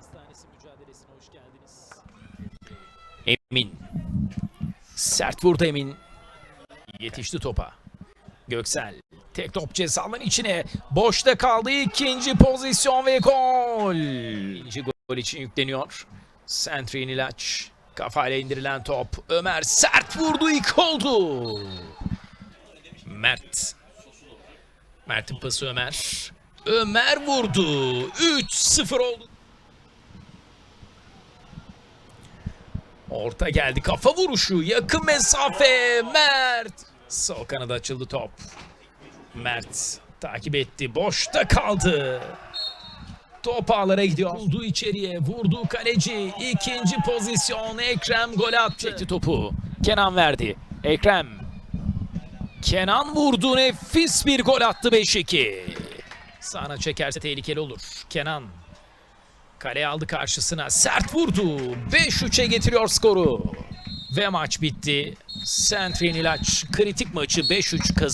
Hastanesi mücadelesine hoş geldiniz. Emin. Sert vurdu Emin. Yetişti topa. Göksel. Tek top cezaların içine. Boşta kaldı ikinci pozisyon ve gol. İkinci gol için yükleniyor. Sentrin ilaç. Kafayla indirilen top. Ömer sert vurdu ilk oldu. Mert. Mert'in pası Ömer. Ömer vurdu. 3-0 oldu. Orta geldi kafa vuruşu yakın mesafe Mert. Sol kanada açıldı top. Mert takip etti boşta kaldı. Top ağlara gidiyor. Buldu içeriye vurdu kaleci. İkinci pozisyon Ekrem gol attı. Çekti topu. Kenan verdi. Ekrem. Kenan vurdu nefis bir gol attı 5-2. Sağına çekerse tehlikeli olur. Kenan Kale aldı karşısına. Sert vurdu. 5-3'e getiriyor skoru. Ve maç bitti. Sentrin ilaç kritik maçı 5-3 kazandı.